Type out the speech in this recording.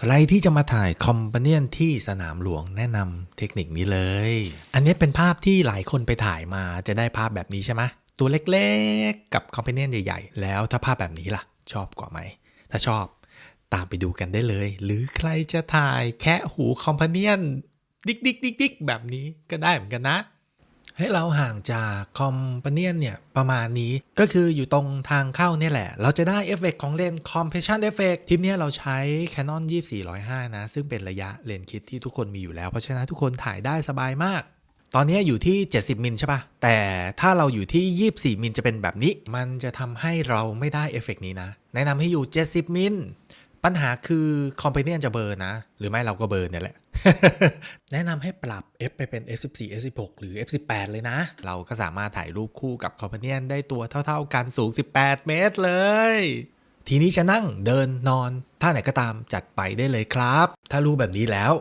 ใครที่จะมาถ่ายคอมพาเนียนที่สนามหลวงแนะนำเทคนิคนี้เลย อันนี้เป็นภาพที่หลายคนไปถ่ายมาจะได้ภาพแบบนี้ใช่ไหมตัวเล็กๆ กับคอมพาเนียนใหญ่ๆ แล้วถ้าภาพแบบนี้ล่ะ ชอบกว่าไหม ถ้าชอบตามไปดูกันได้เลย หรือใครจะถ่ายแค่หูคอมพาเนียนดิกดิกดิกดิกแบบนี้ก็ได้เหมือนกันนะ ให้เราห่างจากคอมพาเนียนเนี่ยประมาณนี้ก็คืออยู่ตรงทางเข้าเนี่ยแหละ เราจะได้เอฟเฟกของเลนส์ Compression Effect ทิปนี้เราใช้ Canon 2405 นะ ซึ่งเป็นระยะเลนส์คิดที่ทุกคนมีอยู่แล้ว เพราะฉะนั้นทุกคนถ่ายได้สบายมาก ตอนนี้อยู่ที่ 70 มิลใช่ปะแต่ถ้าเราอยู่ที่ 24 มิลจะเป็นแบบนี้ มันจะทำให้เราไม่ได้เอฟเฟกนี้นะ แนะนำให้อยู่ 70 มิล ปัญหาคือคอมเพเนียนจะเบอร์นะ หรือไม่เราก็เบอร์เนี่ยแหละ แนะนำให้ปรับ F ไปเป็น F14 F16 หรือ F18 เลยนะ เราก็สามารถถ่ายรูปคู่กับคอมเพเนียนได้ตัวเท่า ๆ กันสูง 18 เมตรเลย ทีนี้จะนั่งเดินนอน ท่าไหนก็ตามจัดไปได้เลยครับ ถ้ารู้แบบนี้แล้ว